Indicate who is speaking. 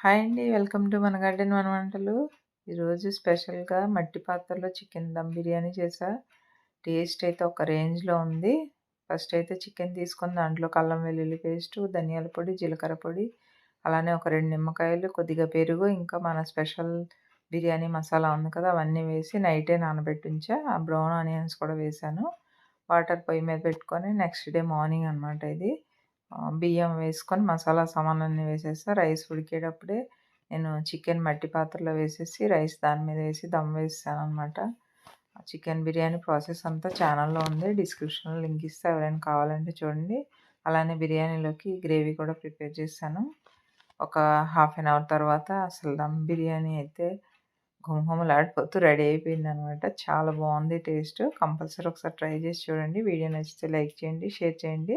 Speaker 1: Hi అండి. Welcome to మన garden మన వంటలు. ఈరోజు స్పెషల్గా మట్టి పాత్రలో చికెన్ దమ్ బిర్యానీ చేసా. టేస్ట్ అయితే ఒక రేంజ్లో ఉంది. ఫస్ట్ అయితే చికెన్ తీసుకొని దాంట్లో కల్లం వెల్లుల్లి పేస్టు ధనియాల పొడి జీలకర్ర పొడి అలానే ఒక రెండు నిమ్మకాయలు కొద్దిగా పెరుగు ఇంకా మన స్పెషల్ బిర్యానీ మసాలా ఉంది కదా అవన్నీ వేసి నైటే నానబెట్టించా. ఆ బ్రౌన్ ఆనియన్స్ కూడా వేసాను. వాటర్ పొయ్యి మీద పెట్టుకొని నెక్స్ట్ డే మార్నింగ్ అనమాట ఇది. బియ్యం వేసుకొని మసాలా సామాన్లన్నీ వేసేస్తా. రైస్ ఉడికేటప్పుడే నేను చికెన్ మట్టి పాత్రలో వేసేసి రైస్ దాని మీద వేసి దమ్ వేస్తాను అనమాట చికెన్ బిర్యానీ ప్రాసెస్ అంతా ఛానల్లో ఉంది. డిస్క్రిప్షన్లో లింక్ ఇస్తే. ఎవరైనా కావాలంటే చూడండి. అలానే బిర్యానీలోకి గ్రేవీ కూడా ప్రిపేర్ చేశాను ఒక హాఫ్ అన్ అవర్ తర్వాత అసలు దమ్ బిర్యానీ అయితే గుమగుమలాడిపోతూ రెడీ అయిపోయింది అనమాట చాలా బాగుంది టేస్ట్. కంపల్సరీ ఒకసారి ట్రై చేసి చూడండి. వీడియో నచ్చితే లైక్ చేయండి షేర్ చేయండి.